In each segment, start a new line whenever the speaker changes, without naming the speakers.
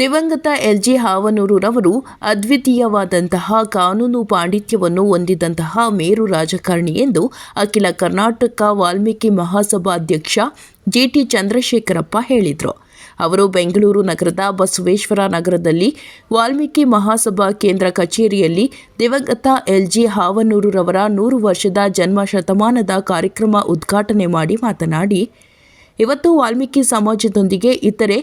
ದಿವಂಗತ ಎಲ್ಜಿ ಹಾವನೂರುರವರು ಅದ್ವಿತೀಯವಾದಂತಹ ಕಾನೂನು ಪಾಂಡಿತ್ಯವನ್ನು ಹೊಂದಿದಂತಹ ಮೇರು ರಾಜಕಾರಣಿ ಎಂದು ಅಖಿಲ ಕರ್ನಾಟಕ ವಾಲ್ಮೀಕಿ ಮಹಾಸಭಾಧ್ಯಕ್ಷ ಜಿಟಿ ಚಂದ್ರಶೇಖರಪ್ಪ ಹೇಳಿದರು. ಅವರು ಬೆಂಗಳೂರು ನಗರದ ಬಸವೇಶ್ವರ ನಗರದಲ್ಲಿ ವಾಲ್ಮೀಕಿ ಮಹಾಸಭಾ ಕೇಂದ್ರ ಕಚೇರಿಯಲ್ಲಿ ದಿವಂಗತ ಎಲ್ಜಿ ಹಾವನೂರುರವರ ನೂರು ವರ್ಷದ ಜನ್ಮ ಶತಮಾನದ ಕಾರ್ಯಕ್ರಮ ಉದ್ಘಾಟನೆ ಮಾಡಿ ಮಾತನಾಡಿ, ಇವತ್ತು ವಾಲ್ಮೀಕಿ ಸಮಾಜದೊಂದಿಗೆ ಇತರೆ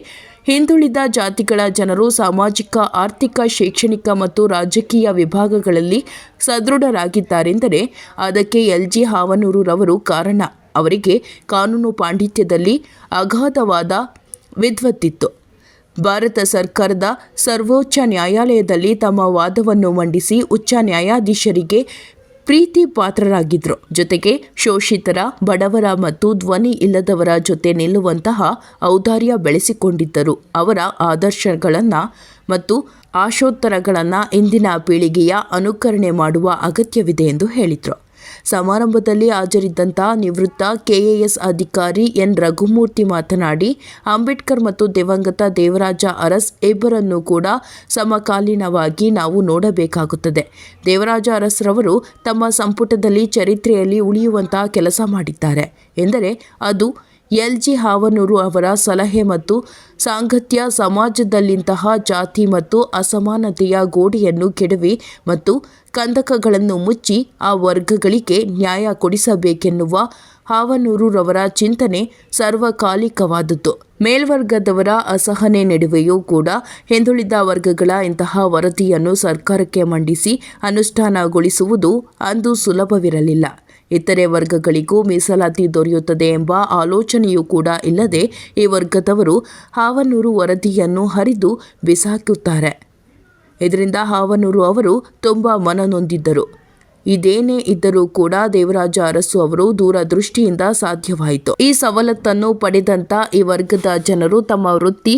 ಹಿಂದುಳಿದ ಜಾತಿಗಳ ಜನರು ಸಾಮಾಜಿಕ, ಆರ್ಥಿಕ, ಶೈಕ್ಷಣಿಕ ಮತ್ತು ರಾಜಕೀಯ ವಿಭಾಗಗಳಲ್ಲಿ ಸದೃಢರಾಗಿದ್ದಾರೆಂದರೆ ಅದಕ್ಕೆ ಎಲ್ ಜಿ ಹಾವನೂರುರವರು ಕಾರಣ. ಅವರಿಗೆ ಕಾನೂನು ಪಾಂಡಿತ್ಯದಲ್ಲಿ ಅಗಾಧವಾದ ವಿದ್ವತ್ತಿತ್ತು. ಭಾರತ ಸರ್ಕಾರದ ಸರ್ವೋಚ್ಚ ನ್ಯಾಯಾಲಯದಲ್ಲಿ ತಮ್ಮ ವಾದವನ್ನು ಮಂಡಿಸಿ ಉಚ್ಚ ನ್ಯಾಯಾಧೀಶರಿಗೆ ಪ್ರೀತಿ ಪಾತ್ರರಾಗಿದ್ದರು ಜೊತೆಗೆ ಶೋಷಿತರ, ಬಡವರ ಮತ್ತು ಧ್ವನಿ ಇಲ್ಲದವರ ಜೊತೆ ನಿಲ್ಲುವಂತಹ ಔದಾರ್ಯ ಬೆಳೆಸಿಕೊಂಡಿದ್ದರು. ಅವರ ಆದರ್ಶಗಳನ್ನು ಮತ್ತು ಆಶೋತ್ತರಗಳನ್ನು ಇಂದಿನ ಪೀಳಿಗೆಯ ಅನುಕರಣೆ ಮಾಡುವ ಅಗತ್ಯವಿದೆ ಎಂದು ಹೇಳಿದರು. ಸಮಾರಂಭದಲ್ಲಿ ಹಾಜರಿದ್ದಂಥ ನಿವೃತ್ತ ಕೆಎಎಸ್ ಅಧಿಕಾರಿ ಎನ್. ರಘುಮೂರ್ತಿ ಮಾತನಾಡಿ, ಅಂಬೇಡ್ಕರ್ ಮತ್ತು ದಿವಂಗತ ದೇವರಾಜ ಅರಸ್ ಇಬ್ಬರನ್ನು ಕೂಡ ಸಮಕಾಲೀನವಾಗಿ ನಾವು ನೋಡಬೇಕಾಗುತ್ತದೆ. ದೇವರಾಜ ಅರಸ್ರವರು ತಮ್ಮ ಸಂಪುಟದಲ್ಲಿ ಚರಿತ್ರೆಯಲ್ಲಿ ಉಳಿಯುವಂತಹ ಕೆಲಸ ಮಾಡಿದ್ದಾರೆ. ಎಂದರೆ, ಅದು ಎಲ್ ಜಿ ಹಾವನೂರು ಅವರ ಸಲಹೆ ಮತ್ತು ಸಾಂಗತ್ಯ, ಸಮಾಜದಲ್ಲಿಂತಹ ಜಾತಿ ಮತ್ತು ಅಸಮಾನತೆಯ ಗೋಡೆಯನ್ನು ಕೆಡವಿ ಮತ್ತು ಕಂದಕಗಳನ್ನು ಮುಚ್ಚಿ ಆ ವರ್ಗಗಳಿಗೆ ನ್ಯಾಯ ಕೊಡಿಸಬೇಕೆನ್ನುವ ಹಾವನೂರುರವರ ಚಿಂತನೆ ಸರ್ವಕಾಲಿಕವಾದದ್ದು. ಮೇಲ್ವರ್ಗದವರ ಅಸಹನೆ ನಡುವೆಯೂ ಕೂಡ ಹಿಂದುಳಿದ ವರ್ಗಗಳ ಇಂತಹ ವರದಿಯನ್ನು ಸರ್ಕಾರಕ್ಕೆ ಮಂಡಿಸಿ ಅನುಷ್ಠಾನಗೊಳಿಸುವುದು ಅಂದು ಸುಲಭವಿರಲಿಲ್ಲ. ಇತರೆ ವರ್ಗಗಳಿಗೂ ಮೀಸಲಾತಿ ದೊರೆಯುತ್ತದೆ ಎಂಬ ಆಲೋಚನೆಯೂ ಕೂಡ ಇಲ್ಲದೆ ಈ ವರ್ಗದವರು ಹಾವನೂರು ವರದಿಯನ್ನು ಹರಿದು ಬಿಸಾಕುತ್ತಾರೆ. ಇದರಿಂದ ಹಾವನೂರು ಅವರು ತುಂಬ ಮನನೊಂದಿದ್ದರು ಇದೇನೇ ಇದ್ದರೂ ಕೂಡ ದೇವರಾಜ ಅರಸು ಅವರು ದೂರದೃಷ್ಟಿಯಿಂದ ಸಾಧ್ಯವಾಯಿತು. ಈ ಸವಲತ್ತನ್ನು ಪಡೆದಂತ ಈ ವರ್ಗದ ಜನರು ತಮ್ಮ ವೃತ್ತಿ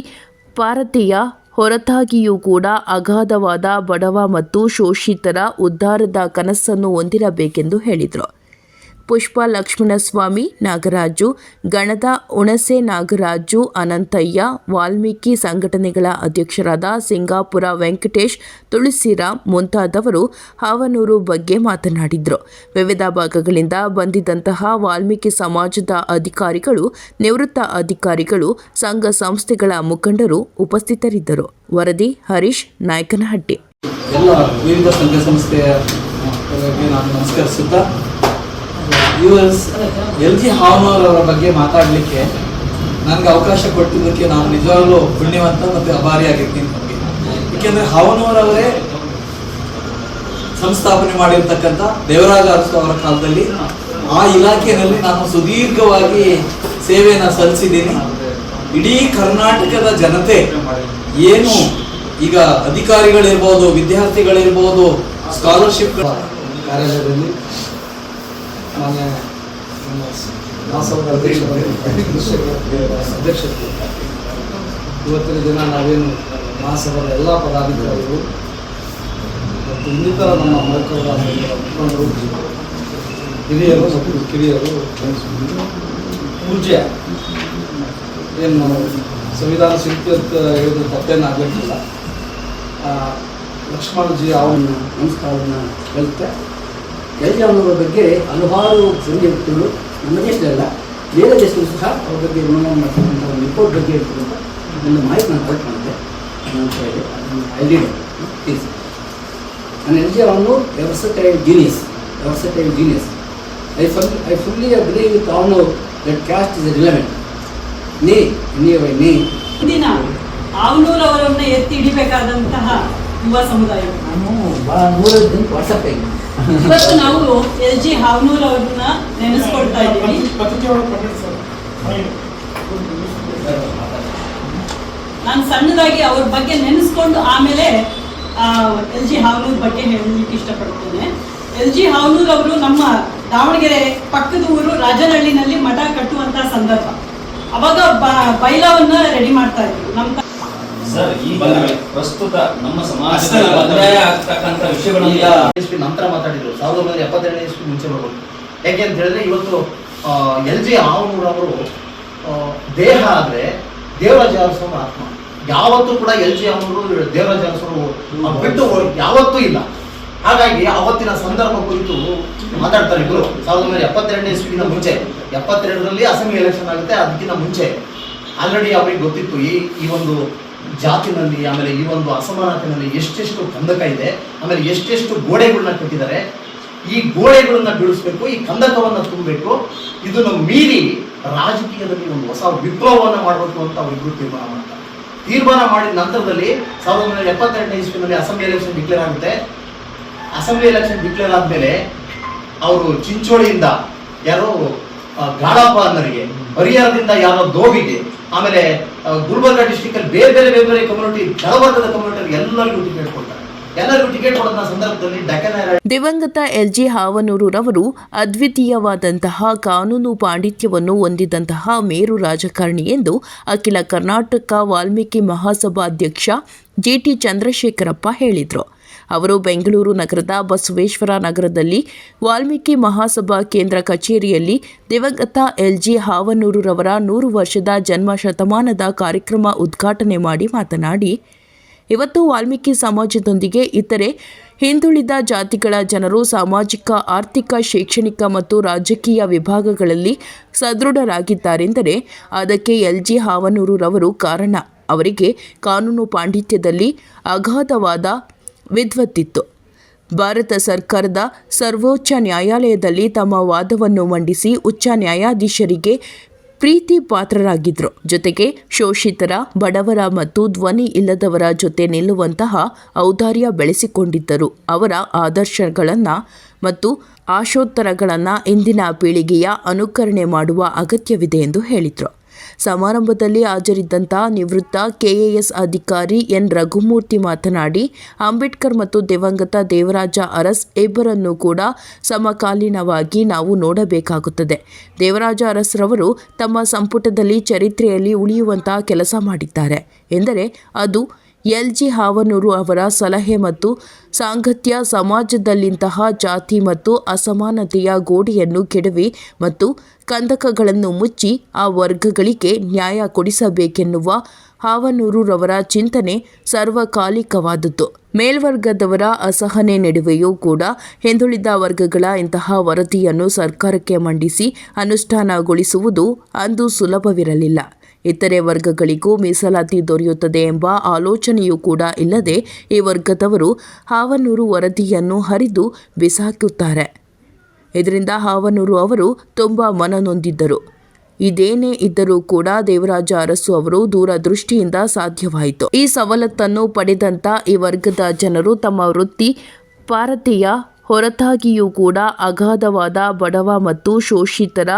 ಭಾರತೀಯ ಹೊರತಾಗಿಯೂ ಕೂಡ ಅಗಾಧವಾದ ಬಡವ ಮತ್ತು ಶೋಷಿತರ ಉದ್ಧಾರದ ಕನಸನ್ನು ಹೊಂದಿರಬೇಕೆಂದು ಹೇಳಿದರು. ಪುಷ್ಪ ಲಕ್ಷ್ಮಣಸ್ವಾಮಿ ನಾಗರಾಜು, ಗಣದ ಉಣಸೆ ನಾಗರಾಜು ಅನಂತಯ್ಯ, ವಾಲ್ಮೀಕಿ ಸಂಘಟನೆಗಳ ಅಧ್ಯಕ್ಷರಾದ ಸಿಂಗಾಪುರ ವೆಂಕಟೇಶ್, ತುಳಸಿರಾಮ್ ಮುಂತಾದವರು ಹಾವನೂರು ಬಗ್ಗೆ ಮಾತನಾಡಿದರು. ವಿವಿಧ ಭಾಗಗಳಿಂದ ಬಂದಿದ್ದಂತಹ ವಾಲ್ಮೀಕಿ ಸಮಾಜದ ಅಧಿಕಾರಿಗಳು, ನಿವೃತ್ತ ಅಧಿಕಾರಿಗಳು, ಸಂಘ ಸಂಸ್ಥೆಗಳ ಮುಖಂಡರು ಉಪಸ್ಥಿತರಿದ್ದರು. ವರದಿ ಹರೀಶ್ ನಾಯಕನಹಟ್ಟಿ.
ಎಲ್ಲ ವಿವಿಧ ಸಂಘ ಸಂಸ್ಥೆಯ ನಾನು ನಮಸ್ಕರಿಸುತ್ತಾ ಯು ಎಸ್ ಎಲ್ ಜಿ ಹಾವನವರವರ ಬಗ್ಗೆ ಮಾತಾಡಲಿಕ್ಕೆ ನನಗೆ ಅವಕಾಶ ಕೊಟ್ಟಿದ್ದಕ್ಕೆ ನಾನು ನಿಜವಾಗ್ಲೂ ಪುಣ್ಯವಂತ ಮತ್ತು ಅಭಾರಿಯಾಗಿರ್ತೀನಿ ನಮಗೆ. ಏಕೆಂದರೆ ಹಾವನವರವರೇ ಸಂಸ್ಥಾಪನೆ ಮಾಡಿರ್ತಕ್ಕಂಥ ದೇವರಾಜ ಅರಸು ಅವರ ಕಾಲದಲ್ಲಿ ಆ ಇಲಾಖೆಯಲ್ಲಿ ನಾನು ಸುದೀರ್ಘವಾಗಿ ಸೇವೆಯನ್ನು ಸಲ್ಲಿಸಿದ್ದೀನಿ. ಇಡೀ ಕರ್ನಾಟಕದ ಜನತೆ ಏನು ಈಗ ಅಧಿಕಾರಿಗಳಿರ್ಬೋದು, ವಿದ್ಯಾರ್ಥಿಗಳಿರ್ಬೋದು ಸ್ಕಾಲರ್ಶಿಪ್ ಕಾರ್ಯಾಲಯದಲ್ಲಿ ಮಾನ್ಯ ಮಹಾಸಭಾ ಅಧ್ಯಕ್ಷತೆ ಇವತ್ತಿನ ದಿನ ನಾವೇನು ಮಹಾಸಭಾದ ಎಲ್ಲ ಪದಾಧಿಕಾರಿಗಳು ಮತ್ತು ಇನ್ನಿತರ ನಮ್ಮ ಮರಕವರ ಮುಖಂಡರು ಹಿರಿಯರು ಮತ್ತು ಕಿರಿಯರು ಪೂಜ್ಯ ಏನು ಸಂವಿಧಾನ ಶಿಲ್ಪಿ ಅಂತ ಹೇಳಿದ್ರೆ ತಪ್ಪೇನು ಆಗಲಿಕ್ಕಿಲ್ಲ ಲಕ್ಷ್ಮಣಜಿ ಅವನ
ನಮಸ್ಕಾರವನ್ನು ಹೇಳ್ತಾ ಎಲ್ ಅವರ ಬಗ್ಗೆ ಹಲವಾರು ಸಂಘಟನೆಗಳು ನಮ್ಮ ದೇಶದಲ್ಲ ಬೇರೆ ದೇಶದಲ್ಲೂ ಸಹ ಅವ್ರ ಬಗ್ಗೆ ನಿರ್ಮಾಣ ಮಾಡ್ತಕ್ಕಂಥ ಒಂದು ರಿಪೋರ್ಟ್ ಬಗ್ಗೆ ಇರ್ತಕ್ಕಂಥ ಒಂದು ಮಾಹಿತಿ ನಾನು ಕಲೆಕ್ಟ್ ಮಾಡಿದೆ ಅದನ್ನು ಐ ಲೀಡ್ ಪ್ಲೀಸ್ ನಾನು ಎಲ್ ಜಿ ಅವನು versatile genius versatile genius I full I fully believe with ಅವನು ದಟ್ ಕ್ಯಾಸ್ಟ್ ಇಸ್ ರಿಲೆವೆಂಟ್ ನೀ ನೀ ವೈ ನೀ.
ಇಂದಿನ ಅವನೂರವರನ್ನು ಎತ್ತಿ ಹಿಡಿಬೇಕಾದಂತಹ ಯುವ ಸಮುದಾಯ.
ನಾನು ಭಾಳ ನೂರೈದು ದಿನ ವಾಟ್ಸಪ್ ಆಗಿ
ಇವತ್ತು ನಾವು ಎಲ್ ಜಿ ಹಾವನೂರ್ ಅವ್ರನ್ನ ನೆನೆಸ್ಕೊಳ್ತಾ ಇದ್ದೀವಿ. ನಾನು ಸಣ್ಣದಾಗಿ ಅವ್ರ ಬಗ್ಗೆ ನೆನೆಸ್ಕೊಂಡು ಆಮೇಲೆ ಎಲ್ ಜಿ ಹಾವನೂರ್ ಬಗ್ಗೆ ಹೇಳಲಿಕ್ಕೆ ಇಷ್ಟಪಡ್ತೇನೆ. ಎಲ್ ಜಿ ಹಾವನೂರ್ ಅವರು ನಮ್ಮ ದಾವಣಗೆರೆ ಪಕ್ಕದ ಊರು ರಾಜನಹಳ್ಳಿನಲ್ಲಿ ಮಠ ಕಟ್ಟುವಂತ ಸಂದರ್ಭ. ಅವಾಗ ಬೈಲವನ್ನ ರೆಡಿ ಮಾಡ್ತಾ ಇದ್ರು. ನಮ್ಮ
ಸರ್ ಈಗ ಪ್ರಸ್ತುತ ನಮ್ಮ ಸಮಾಜದಲ್ಲಿ. ಅನ್ಯಾಯ ಆಗ್ತಕ್ಕಂಥ ವಿಷಯಗಳನ್ನ
ಇಸ್ವಿ ನಂತರ ಮಾತಾಡಿದ್ರು. ಸಾವಿರದ ಒಂಬೈನೂರ ಎಪ್ಪತ್ತೆರಡನೇ ಇಸ್ವಿ ಮುಂಚೆ ಬರ್ಬೋದು. ಯಾಕೆ ಅಂತ ಹೇಳಿದ್ರೆ ಇವತ್ತು ಎಲ್ ಜಿ ಆವನೂರ್ ಅವರು ದೇಹ ಆದರೆ ದೇವರಾಜ ಅರಸು ಆತ್ಮ. ಯಾವತ್ತೂ ಕೂಡ ಎಲ್ ಜಿ ಅವರು ದೇವರಾಜ ಅರಸರು ಬಿಟ್ಟು ಯಾವತ್ತೂ ಇಲ್ಲ. ಹಾಗಾಗಿ ಅವತ್ತಿನ ಸಂದರ್ಭ ಕುರಿತು ಮಾತಾಡ್ತಾರೆ ಇವರು ಸಾವಿರದ ಒಂಬೈನೂರ ಎಪ್ಪತ್ತೆರಡನೇ ಇಸ್ವಿನ ಮುಂಚೆ. ಎಪ್ಪತ್ತೆರಡರಲ್ಲಿ ಅಸೆಂಬ್ಲಿ ಎಲೆಕ್ಷನ್ ಆಗುತ್ತೆ ಅದಕ್ಕಿಂತ ಮುಂಚೆ. ಆಲ್ರೆಡಿ ಅವ್ರಿಗೆ ಗೊತ್ತಿತ್ತು ಈ ಈ ಒಂದು ಜಾತಿನಲ್ಲಿ ಆಮೇಲೆ ಈ ಒಂದು ಅಸಮಾನತೆಯಲ್ಲಿ ಎಷ್ಟೆಷ್ಟು ಕಂದಕ ಇದೆ ಆಮೇಲೆ ಎಷ್ಟೆಷ್ಟು ಗೋಡೆಗಳನ್ನ ಕಟ್ಟಿದ್ದಾರೆ ಈ ಗೋಡೆಗಳನ್ನ ಬೀಳಿಸ್ಬೇಕು ಈ ಕಂದಕವನ್ನ ತುಂಬಬೇಕು ಇದನ್ನು ಮೀರಿ ರಾಜಕೀಯದಲ್ಲಿ ಒಂದು ಹೊಸ ವಿಪ್ಲವವನ್ನು ಮಾಡಬೇಕು ಅಂತ ಅವರಿಬ್ಬರು ತೀರ್ಮಾನ ಮಾಡ್ತಾರೆ. ತೀರ್ಮಾನ ಮಾಡಿದ ನಂತರದಲ್ಲಿ ಸಾವಿರದ ಒಂಬೈನೂರ ಎಪ್ಪತ್ತೆರಡನೇ ಇಸ್ವಿನಲ್ಲಿ ಅಸೆಂಬ್ಲಿ ಎಲೆಕ್ಷನ್ ಡಿಕ್ಲೇರ್ ಆಗುತ್ತೆ. ಅಸೆಂಬ್ಲಿ ಎಲೆಕ್ಷನ್ ಡಿಕ್ಲೇರ್ ಆದ್ಮೇಲೆ ಅವರು ಚಿಂಚೋಳಿಯಿಂದ ಯಾರೋ ಗಾಢಪ್ಪ ಅನ್ನರಿಗೆ ಹರಿಹರದಿಂದ ಯಾರೋ ದೋಬಿಗೆ ಆಮೇಲೆ ಗುಲ್ಬರ್ಗ ಡಿಸ್ಟಿಕ್ ಅಲ್ಲಿ ಬೇರೆ ಬೇರೆ ಬೇರೆ ಬೇರೆ ಕಮ್ಯುನಿಟಿ ಕೆಳವರ್ಗದ ಕಮ್ಯುನಿಟಿ ಎಲ್ಲರಿಗೂ ಟಿಕೆಟ್ ಕೊಡ್ತಾರೆ. ಎಲ್ಲರಿಗೂ ಟಿಕೆಟ್ ಕೊಡೋದ ಸಂದರ್ಭದಲ್ಲಿ
ದಿವಂಗತ ಎಲ್ಜಿ ಹಾವನೂರುರವರು ಅದ್ವಿತೀಯವಾದಂತಹ ಕಾನೂನು ಪಾಂಡಿತ್ಯವನ್ನು ಹೊಂದಿದಂತಹ ಮೇರು ರಾಜಕಾರಣಿ ಎಂದು ಅಖಿಲ ಕರ್ನಾಟಕ ವಾಲ್ಮೀಕಿ ಮಹಾಸಭಾಧ್ಯಕ್ಷ ಜಿಟಿ ಚಂದ್ರಶೇಖರಪ್ಪ ಹೇಳಿದರು. ಅವರು ಬೆಂಗಳೂರು ನಗರದ ಬಸವೇಶ್ವರ ನಗರದಲ್ಲಿ ವಾಲ್ಮೀಕಿ ಮಹಾಸಭಾ ಕೇಂದ್ರ ಕಚೇರಿಯಲ್ಲಿ ದಿವಂಗತ ಎಲ್ಜಿ ಹಾವನೂರುರವರ ನೂರು ವರ್ಷದ ಜನ್ಮ ಶತಮಾನದ ಕಾರ್ಯಕ್ರಮ ಉದ್ಘಾಟನೆ ಮಾಡಿ ಮಾತನಾಡಿ, ಇವತ್ತು ವಾಲ್ಮೀಕಿ ಸಮಾಜದೊಂದಿಗೆ ಇತರೆ ಹಿಂದುಳಿದ ಜಾತಿಗಳ ಜನರು ಸಾಮಾಜಿಕ, ಆರ್ಥಿಕ, ಶೈಕ್ಷಣಿಕ ಮತ್ತು ರಾಜಕೀಯ ವಿಭಾಗಗಳಲ್ಲಿ ಸದೃಢರಾಗಿದ್ದಾರೆಂದರೆ ಅದಕ್ಕೆ ಎಲ್ ಜಿ ಹಾವನೂರುರವರು ಕಾರಣ. ಅವರಿಗೆ ಕಾನೂನು ಪಾಂಡಿತ್ಯದಲ್ಲಿ ಅಗಾಧವಾದ ವಿದ್ವತ್ತಿತ್ತು ಭಾರತ ಸರ್ಕಾರದ ಸರ್ವೋಚ್ಚ ನ್ಯಾಯಾಲಯದಲ್ಲಿ ತಮ್ಮ ವಾದವನ್ನು ಮಂಡಿಸಿ ಉಚ್ಚ ನ್ಯಾಯಾಧೀಶರಿಗೆ ಪ್ರೀತಿ ಪಾತ್ರರಾಗಿದ್ದರು ಜೊತೆಗೆ ಶೋಷಿತರ, ಬಡವರ ಮತ್ತು ಧ್ವನಿ ಇಲ್ಲದವರ ಜೊತೆ ನಿಲ್ಲುವಂತಹ ಔದಾರ್ಯ ಬೆಳೆಸಿಕೊಂಡಿದ್ದರು. ಅವರ ಆದರ್ಶಗಳನ್ನು ಮತ್ತು ಆಶೋತ್ತರಗಳನ್ನು ಇಂದಿನ ಪೀಳಿಗೆಯ ಅನುಕರಣೆ ಮಾಡುವ ಅಗತ್ಯವಿದೆ ಎಂದು ಹೇಳಿದರು. ಸಮಾರಂಭದಲ್ಲಿ ಹಾಜರಿದ್ದಂಥ ನಿವೃತ್ತ ಕೆಎಎಸ್ ಅಧಿಕಾರಿ ಎನ್. ರಘುಮೂರ್ತಿ ಮಾತನಾಡಿ, ಅಂಬೇಡ್ಕರ್ ಮತ್ತು ದಿವಂಗತ ದೇವರಾಜ ಅರಸ್ ಇಬ್ಬರನ್ನು ಕೂಡ ಸಮಕಾಲೀನವಾಗಿ ನಾವು ನೋಡಬೇಕಾಗುತ್ತದೆ. ದೇವರಾಜ ಅರಸ್ರವರು ತಮ್ಮ ಸಂಪುಟದಲ್ಲಿ ಚರಿತ್ರೆಯಲ್ಲಿ ಉಳಿಯುವಂತಹ ಕೆಲಸ ಮಾಡಿದ್ದಾರೆ. ಎಂದರೆ, ಅದು ಎಲ್. ಜಿ. ಹಾವನೂರು ಅವರ ಸಲಹೆ ಮತ್ತು ಸಾಂಗತ್ಯ ಸಮಾಜದಲ್ಲಿಂತಹ ಜಾತಿ ಮತ್ತು ಅಸಮಾನತೆಯ ಗೋಡೆಯನ್ನು ಕೆಡವಿ ಮತ್ತು ಕಂದಕಗಳನ್ನು ಮುಚ್ಚಿ ಆ ವರ್ಗಗಳಿಗೆ ನ್ಯಾಯ ಕೊಡಿಸಬೇಕೆನ್ನುವ ಹಾವನೂರುರವರ ಚಿಂತನೆ ಸರ್ವಕಾಲಿಕವಾದದ್ದು. ಮೇಲ್ವರ್ಗದವರ ಅಸಹನೆ ನಡುವೆಯೂ ಕೂಡ ಹಿಂದುಳಿದ ವರ್ಗಗಳ ಇಂತಹ ವರದಿಯನ್ನು ಸರ್ಕಾರಕ್ಕೆ ಮಂಡಿಸಿ ಅನುಷ್ಠಾನಗೊಳಿಸುವುದು ಅಂದು ಸುಲಭವಿರಲಿಲ್ಲ. ಇತರೆ ವರ್ಗಗಳಿಗೂ ಮೀಸಲಾತಿ ದೊರೆಯುತ್ತದೆ ಎಂಬ ಆಲೋಚನೆಯೂ ಕೂಡ ಇಲ್ಲದೆ ಈ ವರ್ಗದವರು ಹಾವನೂರು ವರದಿಯನ್ನು ಹರಿದು ಬಿಸಾಕುತ್ತಾರೆ. ಇದರಿಂದ ಹಾವನೂರು ಅವರು ತುಂಬ ಮನನೊಂದಿದ್ದರು ಇದೇನೇ ಇದ್ದರೂ ಕೂಡ ದೇವರಾಜ ಅರಸು ಅವರು ದೂರದೃಷ್ಟಿಯಿಂದ ಸಾಧ್ಯವಾಯಿತು. ಈ ಸವಲತ್ತನ್ನು ಪಡೆದಂತ ಈ ವರ್ಗದ ಜನರು ತಮ್ಮ ವೃತ್ತಿ ಭಾರತೀಯ ಹೊರತಾಗಿಯೂ ಕೂಡ ಅಗಾಧವಾದ ಬಡವ ಮತ್ತು ಶೋಷಿತರ